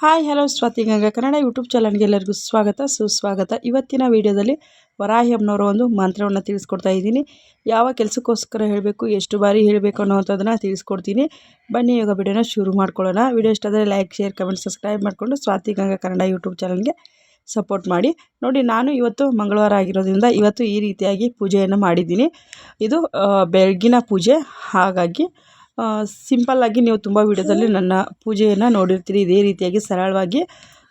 Hi, hello Swathi Ganga Kannada YouTube ಚಾನಲ್ಗೆ ಎಲ್ಲರಿಗೂ ಸ್ವಾಗತ, ಸುಸ್ವಾಗತ. ಇವತ್ತಿನ ವಿಡಿಯೋದಲ್ಲಿ ವರಾಹಿ ಅಮ್ಮನವರ ಒಂದು ಮಂತ್ರವನ್ನು ತಿಳಿಸ್ಕೊಡ್ತಾ ಇದ್ದೀನಿ. ಯಾವ ಕೆಲಸಕ್ಕೋಸ್ಕರ ಹೇಳಬೇಕು, ಎಷ್ಟು ಬಾರಿ ಹೇಳಬೇಕು ಅನ್ನೋವಂಥದ್ದನ್ನು ತಿಳಿಸ್ಕೊಡ್ತೀನಿ. ಬನ್ನಿ ಯೋಗ ವಿಡಿಯೋನ ಶುರು ಮಾಡ್ಕೊಳ್ಳೋಣ. ವಿಡಿಯೋ ಇಷ್ಟ ಆದರೆ ಲೈಕ್, ಶೇರ್, ಕಮೆಂಟ್, ಸಬ್ಸ್ಕ್ರೈಬ್ ಮಾಡಿಕೊಂಡು ಸ್ವಾತಿ ಗಂಗಾ ಕನ್ನಡ ಯೂಟ್ಯೂಬ್ ಚಾನಲ್ಗೆ ಸಪೋರ್ಟ್ ಮಾಡಿ. ನೋಡಿ, ನಾನು ಇವತ್ತು ಮಂಗಳವಾರ ಆಗಿರೋದ್ರಿಂದ ಇವತ್ತು ಈ ರೀತಿಯಾಗಿ ಪೂಜೆಯನ್ನು ಮಾಡಿದ್ದೀನಿ. ಇದು ಬೆಳಗಿನ ಪೂಜೆ. ಹಾಗಾಗಿ ಸಿಂಪಲ್ಲಾಗಿ ನೀವು ತುಂಬ ವಿಡಿಯೋದಲ್ಲಿ ನನ್ನ ಪೂಜೆಯನ್ನು ನೋಡಿರ್ತೀರಿ. ಇದೇ ರೀತಿಯಾಗಿ ಸರಳವಾಗಿ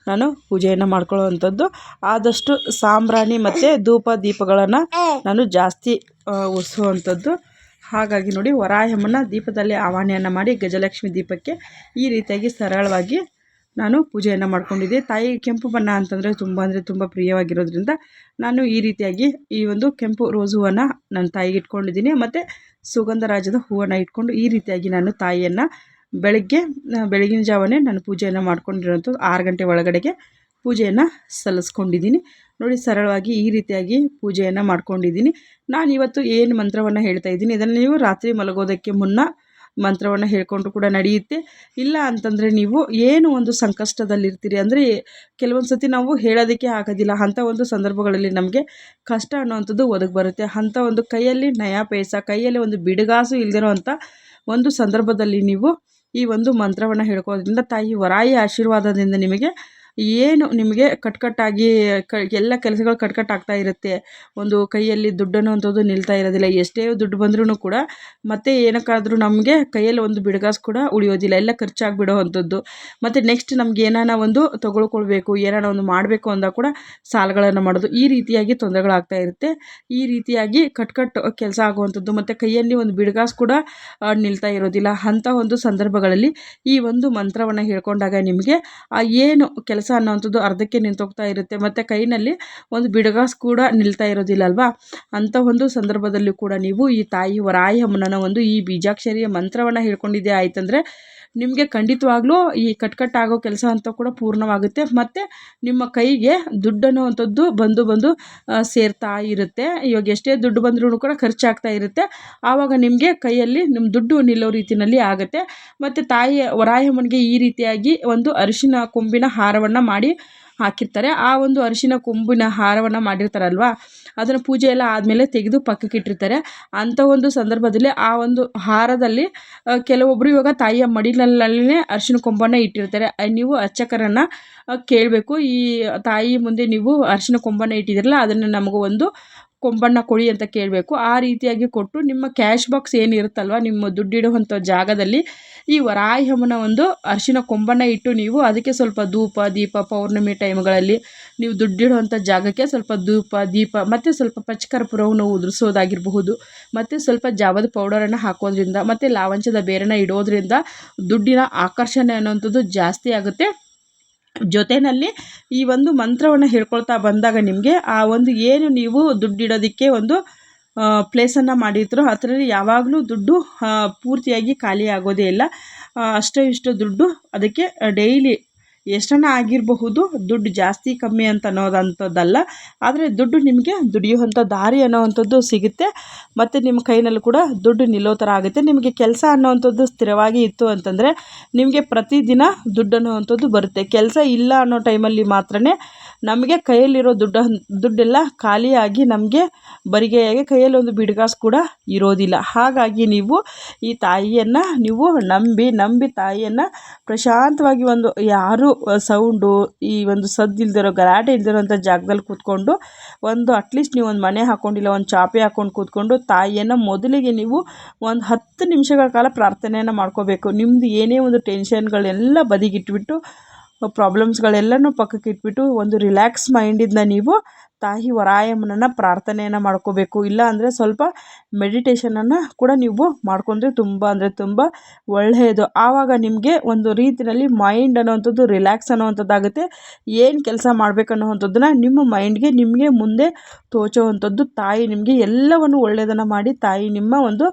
ನಾನು ಪೂಜೆಯನ್ನು ಮಾಡ್ಕೊಳ್ಳೋವಂಥದ್ದು. ಆದಷ್ಟು ಸಾಂಬ್ರಾಣಿ ಮತ್ತು ಧೂಪ ದೀಪಗಳನ್ನು ನಾನು ಜಾಸ್ತಿ ಉರಿಸುವಂಥದ್ದು ಹಾಗಾಗಿ ನೋಡಿ ವರಾಯಮ್ಮನ ದೀಪದಲ್ಲಿ ಆವಾಹನೆಯನ್ನು ಮಾಡಿ ಗಜಲಕ್ಷ್ಮಿ ದೀಪಕ್ಕೆ ಈ ರೀತಿಯಾಗಿ ಸರಳವಾಗಿ ನಾನು ಪೂಜೆಯನ್ನು ಮಾಡ್ಕೊಂಡಿದ್ದೆ. ತಾಯಿ ಕೆಂಪು ಬಣ್ಣ ಅಂತಂದರೆ ತುಂಬ ಅಂದರೆ ತುಂಬ ಪ್ರಿಯವಾಗಿರೋದ್ರಿಂದ ನಾನು ಈ ರೀತಿಯಾಗಿ ಈ ಒಂದು ಕೆಂಪು ರೋಸ್ ಹೂವನ್ನು ನನ್ನ ತಾಯಿಗೆ ಇಟ್ಕೊಂಡಿದ್ದೀನಿ. ಮತ್ತು ಸುಗಂಧರಾಜದ ಹೂವನ್ನು ಇಟ್ಕೊಂಡು ಈ ರೀತಿಯಾಗಿ ನಾನು ತಾಯಿಯನ್ನು ಬೆಳಗ್ಗೆ ಬೆಳಗಿನ ಜಾವನೇ ನಾನು ಪೂಜೆಯನ್ನು ಮಾಡ್ಕೊಂಡಿರೋಂಥದ್ದು ಆರು ಗಂಟೆ ಒಳಗಡೆಗೆ ಪೂಜೆಯನ್ನು ಸಲ್ಲಿಸ್ಕೊಂಡಿದ್ದೀನಿ. ನೋಡಿ, ಸರಳವಾಗಿ ಈ ರೀತಿಯಾಗಿ ಪೂಜೆಯನ್ನು ಮಾಡ್ಕೊಂಡಿದ್ದೀನಿ. ನಾನು ಇವತ್ತು ಏನು ಮಂತ್ರವನ್ನು ಹೇಳ್ತಾ ಇದ್ದೀನಿ. ಇದನ್ನು ನೀವು ರಾತ್ರಿ ಮಲಗೋದಕ್ಕೆ ಮುನ್ನ ಮಂತ್ರವನ್ನು ಹೇಳ್ಕೊಂಡ್ರು ಕೂಡ ನಡೆಯುತ್ತೆ. ಇಲ್ಲ ಅಂತಂದರೆ ನೀವು ಏನು ಒಂದು ಸಂಕಷ್ಟದಲ್ಲಿರ್ತೀರಿ ಅಂದರೆ ಕೆಲವೊಂದು ಸತಿ ನಾವು ಹೇಳೋದಕ್ಕೆ ಆಗೋದಿಲ್ಲ. ಅಂಥ ಒಂದು ಸಂದರ್ಭಗಳಲ್ಲಿ ನಮಗೆ ಕಷ್ಟ ಅನ್ನೋವಂಥದ್ದು ಒದಗಿ ಬರುತ್ತೆ. ಅಂಥ ಒಂದು ಕೈಯಲ್ಲಿ ನಯಾ ಪೈಸ, ಕೈಯಲ್ಲಿ ಒಂದು ಬಿಡುಗಾಸು ಇಲ್ದಿರೋ ಅಂಥ ಒಂದು ಸಂದರ್ಭದಲ್ಲಿ ನೀವು ಈ ಒಂದು ಮಂತ್ರವನ್ನು ಹೇಳ್ಕೊಳ್ಳೋದ್ರಿಂದ ತಾಯಿ ವರಾಯಿ ಆಶೀರ್ವಾದದಿಂದ ನಿಮಗೆ ಏನು ನಿಮಗೆ ಕಟ್ಕಟ್ಟಾಗಿ ಕ, ಎಲ್ಲ ಕೆಲಸಗಳು ಕಟ್ಕಟ್ಟಾಗ್ತಾ ಇರುತ್ತೆ. ಒಂದು ಕೈಯಲ್ಲಿ ದುಡ್ಡು ಅನ್ನುವಂಥದ್ದು ನಿಲ್ತಾ ಇರೋದಿಲ್ಲ. ಎಷ್ಟೇ ದುಡ್ಡು ಬಂದ್ರೂ ಕೂಡ ಮತ್ತೆ ಏನಕ್ಕಾದರೂ ನಮಗೆ ಕೈಯಲ್ಲಿ ಒಂದು ಬಿಡಗಾಸು ಕೂಡ ಉಳಿಯೋದಿಲ್ಲ. ಎಲ್ಲ ಖರ್ಚಾಗಿಬಿಡೋ ಅಂಥದ್ದು. ಮತ್ತು ನೆಕ್ಸ್ಟ್ ನಮ್ಗೆ ಏನಾನ ಒಂದು ತೊಗೊಳ್ಕೊಳ್ಬೇಕು, ಏನಾನ ಒಂದು ಮಾಡಬೇಕು ಅಂದಾಗ ಕೂಡ ಸಾಲಗಳನ್ನು ಮಾಡೋದು. ಈ ರೀತಿಯಾಗಿ ತೊಂದರೆಗಳಾಗ್ತಾ ಇರುತ್ತೆ. ಈ ರೀತಿಯಾಗಿ ಕಟ್ಕಟ್ಟು ಕೆಲಸ ಆಗುವಂಥದ್ದು ಮತ್ತು ಕೈಯಲ್ಲಿ ಒಂದು ಬಿಡಗಾಸು ಕೂಡ ನಿಲ್ತಾ ಇರೋದಿಲ್ಲ. ಅಂಥ ಒಂದು ಸಂದರ್ಭಗಳಲ್ಲಿ ಈ ಒಂದು ಮಂತ್ರವನ್ನು ಹೇಳ್ಕೊಂಡಾಗ ನಿಮಗೆ ಆ ಏನು ಕೆಲಸ ಅನ್ನೋವಂಥದ್ದು ಅರ್ಧಕ್ಕೆ ನಿಂತೋಗ್ತಾ ಇರುತ್ತೆ. ಮತ್ತು ಕೈನಲ್ಲಿ ಒಂದು ಬಿಡಗಾಸ್ ಕೂಡ ನಿಲ್ತಾ ಇರೋದಿಲ್ಲ ಅಲ್ವಾ ಅಂಥ ಒಂದು ಸಂದರ್ಭದಲ್ಲೂ ಕೂಡ ನೀವು ಈ ತಾಯಿ ವರಾಯಮ್ಮನ ಒಂದು ಈ ಬೀಜಾಕ್ಷರಿಯ ಮಂತ್ರವನ್ನು ಹೇಳ್ಕೊಂಡಿದ್ದೆ. ಆಯ್ತಂದರೆ ನಿಮಗೆ ಖಂಡಿತವಾಗ್ಲೂ ಈ ಕಟ್ಕಟ್ಟಾಗೋ ಕೆಲಸ ಅಂತ ಕೂಡ ಪೂರ್ಣವಾಗುತ್ತೆ. ಮತ್ತು ನಿಮ್ಮ ಕೈಗೆ ದುಡ್ಡು ಅನ್ನುವಂಥದ್ದು ಬಂದು ಬಂದು ಸೇರ್ತಾ ಇರುತ್ತೆ. ಇವಾಗ ಎಷ್ಟೇ ದುಡ್ಡು ಬಂದರೂ ಕೂಡ ಖರ್ಚಾಗ್ತಾ ಇರುತ್ತೆ. ಆವಾಗ ನಿಮಗೆ ಕೈಯಲ್ಲಿ ನಿಮ್ಮ ದುಡ್ಡು ನಿಲ್ಲೋ ರೀತಿಯಲ್ಲಿ ಆಗುತ್ತೆ. ಮತ್ತು ತಾಯಿ ವರಾಯಮ್ಮನಿಗೆ ಈ ರೀತಿಯಾಗಿ ಒಂದು ಅರಿಶಿನ, ಕೊಂಬಿನ ಹಾರವನ್ನು ಮಾಡಿ ಹಾಕಿರ್ತಾರೆ. ಆ ಒಂದು ಅರಿಶಿನ ಕೊಂಬಿನ ಹಾರವನ್ನು ಮಾಡಿರ್ತಾರಲ್ವ, ಅದನ್ನು ಪೂಜೆ ಎಲ್ಲ ಆದಮೇಲೆ ತೆಗೆದು ಪಕ್ಕಕ್ಕೆ ಇಟ್ಟಿರ್ತಾರೆ. ಅಂಥ ಒಂದು ಸಂದರ್ಭದಲ್ಲಿ ಆ ಒಂದು ಹಾರದಲ್ಲಿ ಕೆಲವೊಬ್ಬರು ಇವಾಗ ತಾಯಿಯ ಮಡಿಲಲ್ಲೇ ಅರಿಶಿನ ಕೊಂಬನ್ನು ಇಟ್ಟಿರ್ತಾರೆ. ನೀವು ಅರ್ಚಕರನ್ನು ಕೇಳಬೇಕು. ಈ ತಾಯಿ ಮುಂದೆ ನೀವು ಅರಿಶಿನ ಕೊಂಬನ್ನು ಇಟ್ಟಿದ್ದೀರಲ್ಲ, ಅದನ್ನು ನಮಗೂ ಒಂದು ಕೊಂಬನ್ನು ಕೊಡಿ ಅಂತ ಕೇಳಬೇಕು. ಆ ರೀತಿಯಾಗಿ ಕೊಟ್ಟು ನಿಮ್ಮ ಕ್ಯಾಶ್ ಬಾಕ್ಸ್ ಏನಿರುತ್ತಲ್ವ, ನಿಮ್ಮ ದುಡ್ಡಿಡುವಂಥ ಜಾಗದಲ್ಲಿ ಈ ವರಾಯಮ್ಮನ ಒಂದು ಅರಿಶಿನ ಕೊಂಬಣ್ಣ ಇಟ್ಟು ನೀವು ಅದಕ್ಕೆ ಸ್ವಲ್ಪ ಧೂಪ, ದೀಪ, ಪೌರ್ಣಮಿ ಟೈಮ್ಗಳಲ್ಲಿ ನೀವು ದುಡ್ಡಿಡುವಂಥ ಜಾಗಕ್ಕೆ ಸ್ವಲ್ಪ ಧೂಪ, ದೀಪ, ಮತ್ತು ಸ್ವಲ್ಪ ಪಚ್ಚಕರ್ಪುರವನ್ನು ಉದುರಿಸೋದಾಗಿರಬಹುದು, ಮತ್ತು ಸ್ವಲ್ಪ ಜಾವದ ಪೌಡರನ್ನು ಹಾಕೋದ್ರಿಂದ, ಮತ್ತು ಲಾವಂಚದ ಬೇರನ್ನ ಇಡೋದ್ರಿಂದ ದುಡ್ಡಿನ ಆಕರ್ಷಣೆ ಅನ್ನೋಂಥದ್ದು ಜಾಸ್ತಿ ಆಗುತ್ತೆ. ಜೊತೆಯಲ್ಲಿ ಈ ಒಂದು ಮಂತ್ರವನ್ನು ಹೇಳ್ಕೊಳ್ತಾ ಬಂದಾಗ ನಿಮಗೆ ಆ ಒಂದು ಏನು ನೀವು ದುಡ್ಡಿಡೋದಕ್ಕೆ ಒಂದು ಪ್ಲೇಸನ್ನು ಮಾಡಿದ್ರು ಅದರಲ್ಲಿ ಯಾವಾಗಲೂ ದುಡ್ಡು ಪೂರ್ತಿಯಾಗಿ ಖಾಲಿ ಆಗೋದೇ ಇಲ್ಲ. ಅಷ್ಟು ಅಷ್ಟೋ ಇಷ್ಟೋ ದುಡ್ಡು ಅದಕ್ಕೆ ಡೈಲಿ ಎಷ್ಟನ್ನ ಆಗಿರಬಹುದು, ದುಡ್ಡು ಜಾಸ್ತಿ ಕಮ್ಮಿ ಅಂತ ಅನ್ನೋದಂಥದ್ದಲ್ಲ. ಆದರೆ ದುಡ್ಡು ನಿಮಗೆ ದುಡಿಯುವಂಥ ದಾರಿ ಅನ್ನೋವಂಥದ್ದು ಸಿಗುತ್ತೆ. ಮತ್ತು ನಿಮ್ಮ ಕೈನಲ್ಲಿ ಕೂಡ ದುಡ್ಡು ನಿಲ್ಲೋ ಥರ ಆಗುತ್ತೆ. ನಿಮಗೆ ಕೆಲಸ ಅನ್ನೋವಂಥದ್ದು ಸ್ಥಿರವಾಗಿ ಇತ್ತು ಅಂತಂದರೆ ನಿಮಗೆ ಪ್ರತಿದಿನ ದುಡ್ಡು ಅನ್ನೋವಂಥದ್ದು ಬರುತ್ತೆ. ಕೆಲಸ ಇಲ್ಲ ಅನ್ನೋ ಟೈಮಲ್ಲಿ ಮಾತ್ರ ನಮಗೆ ಕೈಯಲ್ಲಿರೋ ದುಡ್ಡು, ದುಡ್ಡೆಲ್ಲ ಖಾಲಿಯಾಗಿ ನಮಗೆ ಬರಿಗೆಯಾಗಿ ಕೈಯಲ್ಲಿ ಒಂದು ಬಿಡ್ಗಾಸು ಕೂಡ ಇರೋದಿಲ್ಲ. ಹಾಗಾಗಿ ನೀವು ಈ ತಾಯಿಯನ್ನು, ನೀವು ನಂಬಿ ನಂಬಿ ತಾಯಿಯನ್ನು ಪ್ರಶಾಂತವಾಗಿ ಒಂದು ಯಾರು ಸೌಂಡು, ಈ ಒಂದು ಸದ್ದು ಇಲ್ದಿರೋ, ಗಲಾಟೆ ಇಲ್ದಿರೋಂಥ ಜಾಗದಲ್ಲಿ ಕೂತ್ಕೊಂಡು ಒಂದು ಅಟ್ಲೀಸ್ಟ್ ನೀವು ಒಂದು ಮನೆ ಹಾಕ್ಕೊಂಡಿಲ್ಲ ಒಂದು ಚಾಪೆ ಹಾಕ್ಕೊಂಡು ಕೂತ್ಕೊಂಡು ತಾಯಿಯನ್ನು ಮೊದಲಿಗೆ ನೀವು ಒಂದು ಹತ್ತು ನಿಮಿಷಗಳ ಕಾಲ ಪ್ರಾರ್ಥನೆಯನ್ನು ಮಾಡ್ಕೋಬೇಕು. ನಿಮ್ಮದು ಏನೇ ಒಂದು ಟೆನ್ಷನ್ಗಳೆಲ್ಲ ಬದಿಗಿಟ್ಬಿಟ್ಟು ಪ್ರಾಬ್ಲಮ್ಸ್ಗಳೆಲ್ಲನೂ ಪಕ್ಕಕ್ಕೆ ಇಟ್ಬಿಟ್ಟು ಒಂದು ರಿಲ್ಯಾಕ್ಸ್ ಮೈಂಡಿಂದ ನೀವು ತಾಯಿ ವರಾಯಮ್ಮನನ್ನು ಪ್ರಾರ್ಥನೆಯನ್ನು ಮಾಡ್ಕೋಬೇಕು. ಇಲ್ಲ ಅಂದರೆ ಸ್ವಲ್ಪ ಮೆಡಿಟೇಷನನ್ನು ಕೂಡ ನೀವು ಮಾಡ್ಕೊಂಡ್ರೆ ತುಂಬ ಅಂದರೆ ತುಂಬ ಒಳ್ಳೆಯದು. ಆವಾಗ ನಿಮಗೆ ಒಂದು ರೀತಿಯಲ್ಲಿ ಮೈಂಡ್ ಅನ್ನೋವಂಥದ್ದು ರಿಲ್ಯಾಕ್ಸ್ ಅನ್ನೋವಂಥದ್ದಾಗುತ್ತೆ. ಏನು ಕೆಲಸ ಮಾಡಬೇಕನ್ನೋವಂಥದ್ದನ್ನ ನಿಮ್ಮ ಮೈಂಡ್ಗೆ ನಿಮಗೆ ಮುಂದೆ ತೋಚೋವಂಥದ್ದು ತಾಯಿ ನಿಮಗೆ ಎಲ್ಲವನ್ನು ಒಳ್ಳೆಯದನ್ನು ಮಾಡಿ ತಾಯಿ ನಿಮ್ಮ ಒಂದು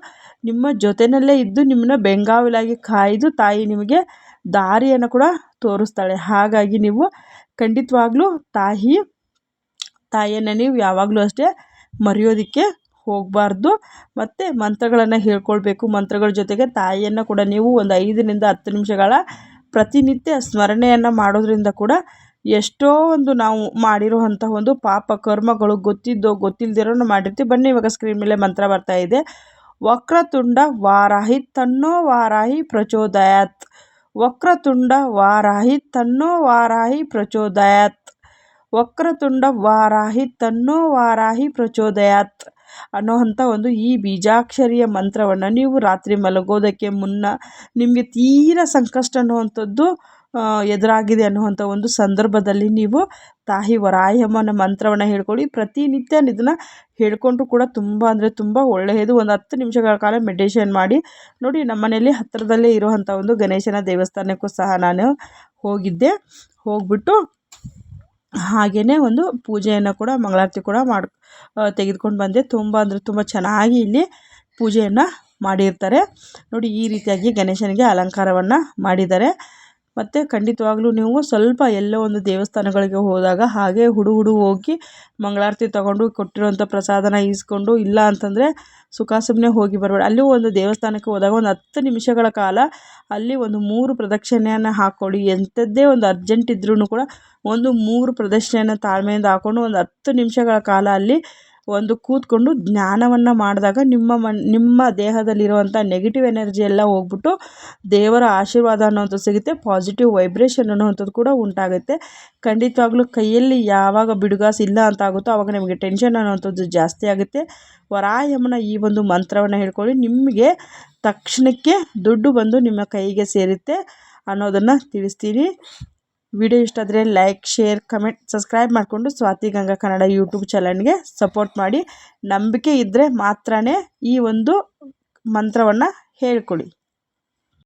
ನಿಮ್ಮ ಜೊತೆಯಲ್ಲೇ ಇದ್ದು ನಿಮ್ಮನ್ನ ಬೆಂಗಾವಲಾಗಿ ಕಾಯ್ದು ತಾಯಿ ನಿಮಗೆ ದಾರಿಯನ್ನು ಕೂಡ ತೋರಿಸ್ತಾಳೆ. ಹಾಗಾಗಿ ನೀವು ಖಂಡಿತವಾಗ್ಲೂ ತಾಯಿ, ತಾಯಿಯನ್ನು ನೀವು ಯಾವಾಗಲೂ ಅಷ್ಟೇ ಮರೆಯೋದಕ್ಕೆ ಹೋಗಬಾರ್ದು. ಮತ್ತು ಮಂತ್ರಗಳನ್ನು ಹೇಳ್ಕೊಳ್ಬೇಕು. ಮಂತ್ರಗಳ ಜೊತೆಗೆ ತಾಯಿಯನ್ನು ಕೂಡ ನೀವು ಒಂದು ಐದರಿಂದ ಹತ್ತು ನಿಮಿಷಗಳ ಪ್ರತಿನಿತ್ಯ ಸ್ಮರಣೆಯನ್ನು ಮಾಡೋದ್ರಿಂದ ಕೂಡ ಎಷ್ಟೋ ಒಂದು ನಾವು ಮಾಡಿರುವಂಥ ಒಂದು ಪಾಪ ಕರ್ಮಗಳು ಗೊತ್ತಿದ್ದೋ ಗೊತ್ತಿಲ್ಲದಿರೋ ಮಾಡಿರ್ತೀವಿ. ಬನ್ನಿ ಇವಾಗ ಸ್ಕ್ರೀನ್ ಮೇಲೆ ಮಂತ್ರ ಬರ್ತಾ ಇದೆ. ವಕ್ರತುಂಡ ವಾರಾಹಿ ತನ್ನೋ ವಾರಾಹಿ ಪ್ರಚೋದಯಾತ್. ವಕ್ರತುಂಡ ವಾರಾಹಿ ತನ್ನೋ ವಾರಾಹಿ ಪ್ರಚೋದಯಾತ್. ವಕ್ರತುಂಡ ವಾರಾಹಿ ತನ್ನೋ ವಾರಾಹಿ ಪ್ರಚೋದಯಾತ್. ಅನ್ನೋವಂಥ ಒಂದು ಈ ಬೀಜಾಕ್ಷರಿಯ ಮಂತ್ರವನ್ನು ನೀವು ರಾತ್ರಿ ಮಲಗೋದಕ್ಕೆ ಮುನ್ನ ನಿಮಗೆ ತೀರಾ ಸಂಕಷ್ಟ ಅನ್ನುವಂಥದ್ದು ಎದುರಾಗಿದೆ ಅನ್ನುವಂಥ ಒಂದು ಸಂದರ್ಭದಲ್ಲಿ ನೀವು ತಾಯಿ ವರಾಯಮ್ಮನ ಮಂತ್ರವನ್ನು ಹೇಳ್ಕೊಳ್ಳಿ. ಪ್ರತಿನಿತ್ಯ ಇದನ್ನು ಹೇಳ್ಕೊಂಡ್ರು ಕೂಡ ತುಂಬ ಅಂದರೆ ತುಂಬ ಒಳ್ಳೆಯದು. ಒಂದು ಹತ್ತು ನಿಮಿಷಗಳ ಕಾಲ ಮೆಡಿಟೇಷನ್ ಮಾಡಿ. ನೋಡಿ ನಮ್ಮ ಮನೆಯಲ್ಲಿ ಹತ್ತಿರದಲ್ಲೇ ಇರುವಂಥ ಒಂದು ಗಣೇಶನ ದೇವಸ್ಥಾನಕ್ಕೂ ಸಹ ನಾನು ಹೋಗಿದ್ದೆ. ಹೋಗ್ಬಿಟ್ಟು ಹಾಗೆಯೇ ಒಂದು ಪೂಜೆಯನ್ನು ಕೂಡ, ಮಂಗಳಾರತಿ ಕೂಡ ಮಾಡಿ ತೆಗೆದುಕೊಂಡು ಬಂದೆ. ತುಂಬ ಅಂದರೆ ತುಂಬ ಚೆನ್ನಾಗಿ ಇಲ್ಲಿ ಪೂಜೆಯನ್ನು ಮಾಡಿರ್ತಾರೆ. ನೋಡಿ, ಈ ರೀತಿಯಾಗಿ ಗಣೇಶನಿಗೆ ಅಲಂಕಾರವನ್ನು ಮಾಡಿದ್ದಾರೆ. ಮತ್ತು ಖಂಡಿತವಾಗ್ಲೂ ನೀವು ಸ್ವಲ್ಪ ಎಲ್ಲೋ ಒಂದು ದೇವಸ್ಥಾನಗಳಿಗೆ ಹೋದಾಗ ಹಾಗೆ ಹುಡು ಹುಡು ಹೋಗಿ ಮಂಗಳಾರತಿ ತಗೊಂಡು ಕೊಟ್ಟಿರುವಂಥ ಪ್ರಸಾದನ ಈಸ್ಕೊಂಡು ಇಲ್ಲ ಅಂತಂದರೆ ಸುಖ ಸುಮ್ಮನೆ ಹೋಗಿ ಬರಬೇಡ. ಅಲ್ಲೂ ಒಂದು ದೇವಸ್ಥಾನಕ್ಕೆ ಹೋದಾಗ ಒಂದು ಹತ್ತು ನಿಮಿಷಗಳ ಕಾಲ ಅಲ್ಲಿ ಒಂದು ಮೂರು ಪ್ರದಕ್ಷಿಣೆಯನ್ನು ಹಾಕ್ಕೊಳ್ಳಿ. ಎಂಥದ್ದೇ ಒಂದು ಅರ್ಜೆಂಟ್ ಇದ್ರೂ ಕೂಡ ಒಂದು ಮೂರು ಪ್ರದಕ್ಷಿಣೆಯನ್ನು ತಾಳ್ಮೆಯಿಂದ ಹಾಕ್ಕೊಂಡು ಒಂದು ಹತ್ತು ನಿಮಿಷಗಳ ಕಾಲ ಅಲ್ಲಿ ಒಂದು ಕೂತ್ಕೊಂಡು ಜ್ಞಾನವನ್ನು ಮಾಡಿದಾಗ ನಿಮ್ಮ ಮನ್, ನಿಮ್ಮ ದೇಹದಲ್ಲಿರುವಂಥ ನೆಗೆಟಿವ್ ಎನರ್ಜಿ ಎಲ್ಲ ಹೋಗ್ಬಿಟ್ಟು ದೇವರ ಆಶೀರ್ವಾದ ಅನ್ನೋವಂಥದ್ದು ಸಿಗುತ್ತೆ ಪಾಸಿಟಿವ್ ವೈಬ್ರೇಷನ್ ಅನ್ನೋವಂಥದ್ದು ಕೂಡ ಉಂಟಾಗುತ್ತೆ. ಖಂಡಿತವಾಗ್ಲೂ ಕೈಯಲ್ಲಿ ಯಾವಾಗ ಬಿಡುಗಾಸು ಇಲ್ಲ ಅಂತ ಆಗುತ್ತೋ ಆವಾಗ ನಿಮಗೆ ಟೆನ್ಷನ್ ಅನ್ನೋವಂಥದ್ದು ಜಾಸ್ತಿ ಆಗುತ್ತೆ. ವರಾಯಮ್ಮನ ಈ ಒಂದು ಮಂತ್ರವನ್ನು ಹೇಳ್ಕೊಳ್ಳಿ, ನಿಮಗೆ ತಕ್ಷಣಕ್ಕೆ ದುಡ್ಡು ಬಂದು ನಿಮ್ಮ ಕೈಗೆ ಸೇರುತ್ತೆ ಅನ್ನೋದನ್ನು ತಿಳಿಸ್ತೀನಿ. ವಿಡಿಯೋ ಇಷ್ಟ ಆದರೆ ಲೈಕ್ ಶೇರ್ ಕಮೆಂಟ್ ಸಬ್ಸ್ಕ್ರೈಬ್ ಮಾಡಿಕೊಂಡು ಸ್ವಾತಿ ಗಂಗಾ ಕನ್ನಡ ಯೂಟ್ಯೂಬ್ ಚಾನಲ್ಗೆ ಸಪೋರ್ಟ್ ಮಾಡಿ. ನಂಬಿಕೆ ಇದ್ದರೆ ಮಾತ್ರ ಈ ಒಂದು ಮಂತ್ರವನ್ನು ಹೇಳ್ಕೊಳ್ಳಿ.